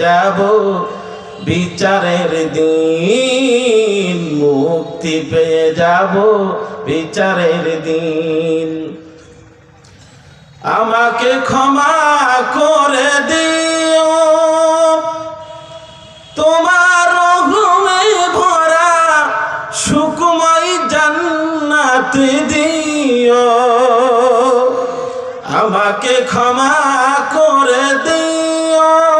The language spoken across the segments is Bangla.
যাব বিচারের দিন, মুক্তি পেয়ে যাব বিচারের দিন। আমাকে ক্ষমা করে দিও। তোমার রঘুমে ভরা সুকুমাই জান্নাত দিও। আমাকে ক্ষমা করে দিও।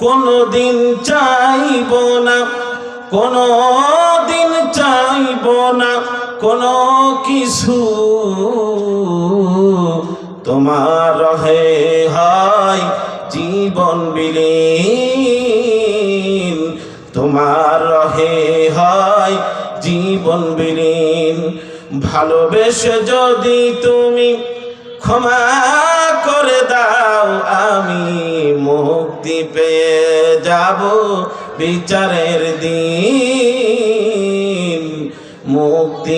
কোনদিন চাইব না কোনো দিন চাইব না কোনো কিছু। তোমার রহে হয় জীবন বিলীন, তোমার রহে হয় জীবন বিলীন। ভালোবেসে যদি তুমি ক্ষমা যাব বিচারের দিন। মুক্তি